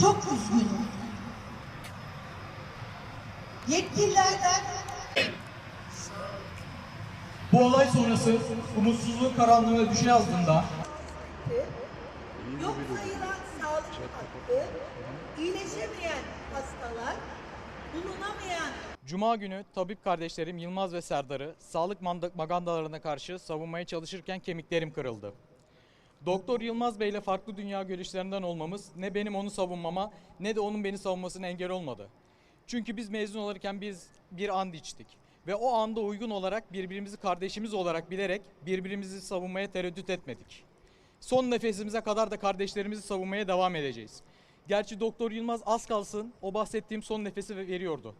çok üzgünüm. Yetkililerden Bu olay sonrası umutsuzluğun karanlığına düşe yazdığında yok sayılan sağlık hakkı, iyileşemeyen hastalar, bulunamayan Cuma günü tabip kardeşlerim Yılmaz ve Serdar'ı sağlık magandalarına karşı savunmaya çalışırken kemiklerim kırıldı. Doktor Yılmaz Bey ile farklı dünya görüşlerinden olmamız ne benim onu savunmama ne de onun beni savunmasına engel olmadı. Çünkü biz mezun olurken biz bir and içtik. Ve o anda uygun olarak birbirimizi kardeşimiz olarak bilerek birbirimizi savunmaya tereddüt etmedik. Son nefesimize kadar da kardeşlerimizi savunmaya devam edeceğiz. Gerçi Doktor Yılmaz az kalsın o bahsettiğim son nefesi veriyordu.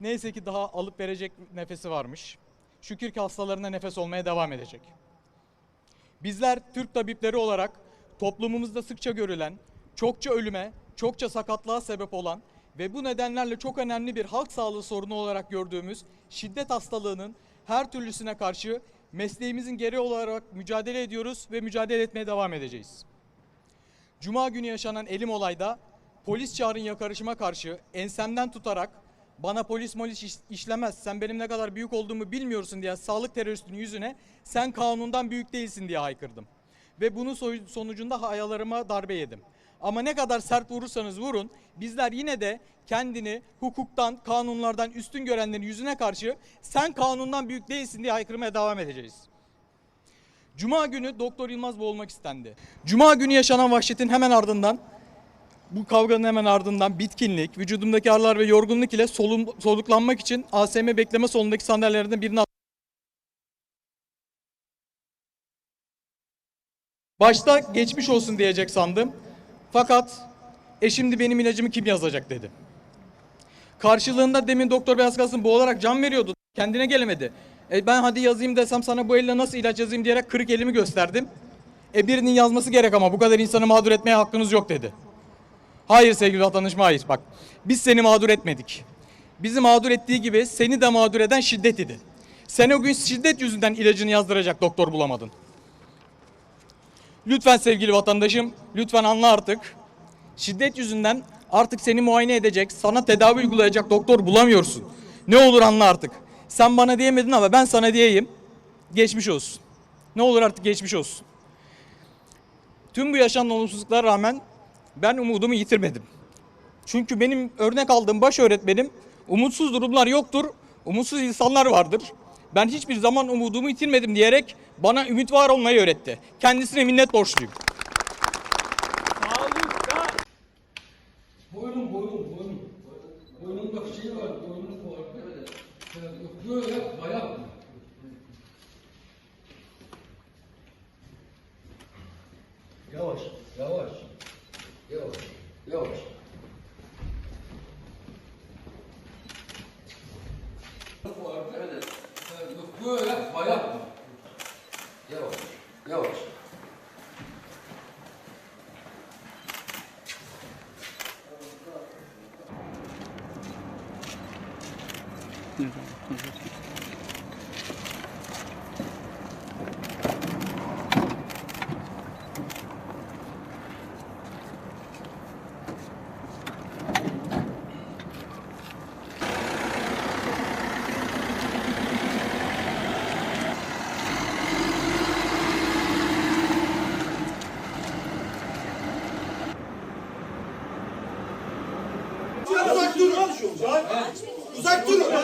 Neyse ki daha alıp verecek nefesi varmış. Şükür ki hastalarına nefes olmaya devam edecek. Bizler Türk tabipleri olarak toplumumuzda sıkça görülen, çokça ölüme, çokça sakatlığa sebep olan ve bu nedenlerle çok önemli bir halk sağlığı sorunu olarak gördüğümüz şiddet hastalığının her türlüsüne karşı mesleğimizin gereği olarak mücadele ediyoruz ve mücadele etmeye devam edeceğiz. Cuma günü yaşanan elim olayda polis çağrın yakarışıma karşı ensemden tutarak bana polis molis iş- işlemez sen benim ne kadar büyük olduğumu bilmiyorsun diye sağlık teröristinin yüzüne sen kanundan büyük değilsin diye haykırdım. Ve bunun sonucunda hayalarıma darbe yedim. Ama ne kadar sert vurursanız vurun bizler yine de kendini hukuktan, kanunlardan üstün görenlerin yüzüne karşı sen kanundan büyük değilsin diye haykırmaya devam edeceğiz. Cuma günü Doktor Yılmaz boğulmak istendi. Cuma günü yaşanan vahşetin hemen ardından bu kavganın hemen ardından bitkinlik, vücudumdaki ağrılar ve yorgunluk ile solum, soluklanmak için ASM bekleme salonundaki sandalyelerden birini Başta geçmiş olsun diyecek sandım. Fakat e şimdi benim ilacımı kim yazacak dedi. Karşılığında demin doktor beyaz kalsın boğularak can veriyordu. Kendine gelemedi. E ben hadi yazayım desem sana bu elle nasıl ilaç yazayım diyerek kırık elimi gösterdim. E birinin yazması gerek ama bu kadar insanı mağdur etmeye hakkınız yok dedi. Hayır sevgili vatandaşım hayır bak. Biz seni mağdur etmedik. Bizi mağdur ettiği gibi seni de mağdur eden şiddet idi. Sen o gün şiddet yüzünden ilacını yazdıracak doktor bulamadın. Lütfen sevgili vatandaşım, lütfen anla artık. Şiddet yüzünden artık seni muayene edecek, sana tedavi uygulayacak doktor bulamıyorsun. Ne olur anla artık. Sen bana diyemedin ama ben sana diyeyim. Geçmiş olsun. Ne olur artık geçmiş olsun. Tüm bu yaşanan olumsuzluklara rağmen ben umudumu yitirmedim. Çünkü benim örnek aldığım baş öğretmenim umutsuz durumlar yoktur, umutsuz insanlar vardır. Ben hiçbir zaman umudumu yitirmedim diyerek bana ümit var olmayı öğretti. Kendisine minnet borçluyum.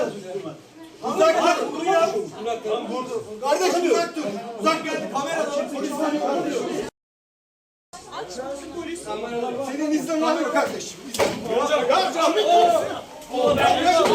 Uzak durun. Uzak dur. ya. Kardeşim uzak dur. Uzak gel. Kamera polis Senin iznin var mı kardeşim? Hocam ya kimi Bırakma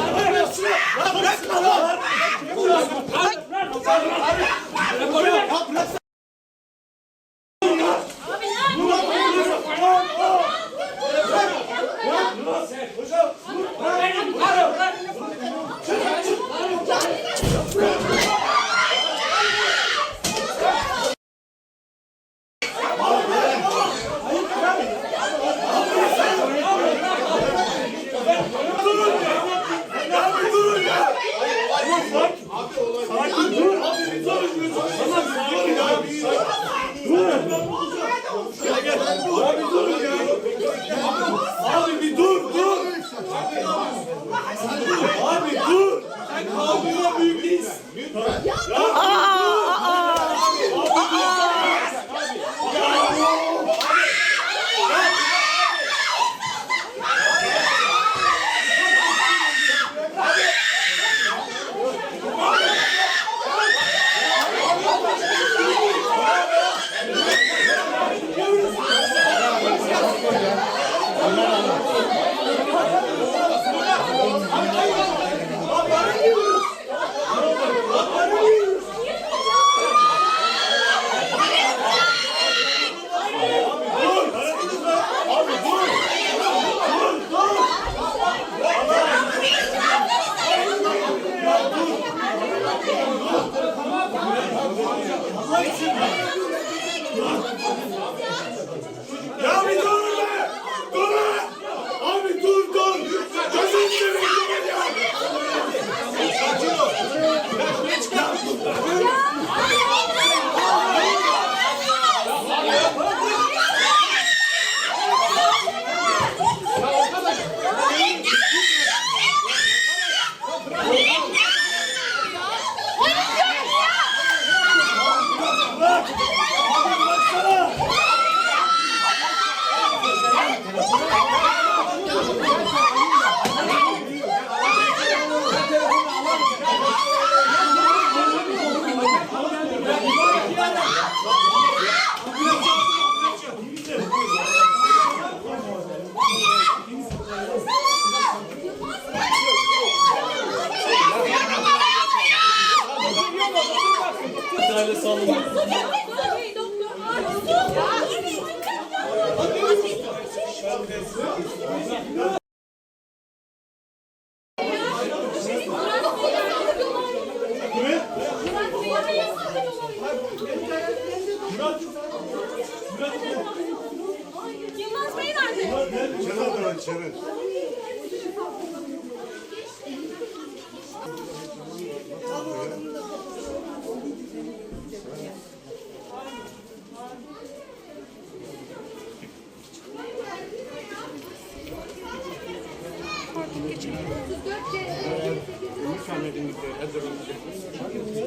Yılmaz İçeri dön içeri. Parking geçelim. 34 kez. Ömür Samet'in hazırlanacak.